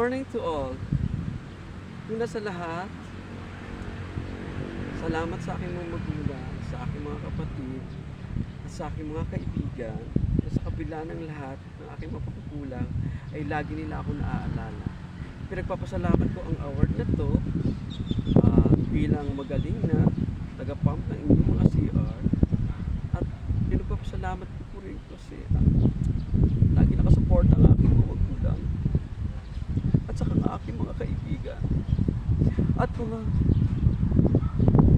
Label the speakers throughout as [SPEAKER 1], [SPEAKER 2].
[SPEAKER 1] una sa lahat, salamat sa aking mga magulang, sa aking mga kapatid, at sa aking mga kaibigan, na sa kabila ng lahat ng aking mapagkukulang, ay lagi nila ako naaalala. Pinagpapasalamat ko ang award na to ah, bilang magaling na taga-pump ng inyong mga CR at pinagpapasalamat ko po rin kasi ah, lagi nakasupport ang aking mga magulang at saka ang aking mga kaibigan at mga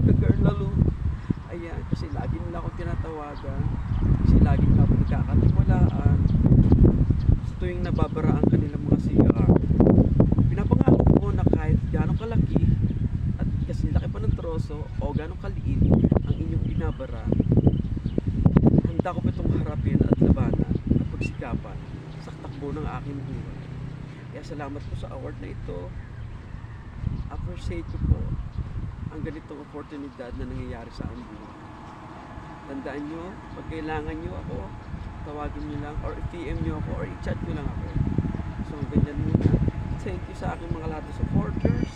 [SPEAKER 1] ka-girl lalo ayan kasi lagi nila ako tinatawagan. Kasi lagi nila ako nagkakatiwalaan. Sa tuwing nababara ang kanilang mga CR pinapangako ko na kahit gano'ng kalaki at kasi laki pa ng troso o gano'ng kaliit ang inyong binabara handa ko itong harapin at labanan at pagsikapan sa takbo ng aking buhay. Kaya salamat po sa award na ito. Appreciate ko po ang ganitong oportunidad na nangyayari sa buhay. Tandaan nyo, pag kailangan nyo ako, tawagin nyo lang or i-PM nyo ako or i-chat nyo lang ako. So, ganyan muna. Thank you sa aking mga lahat supporters.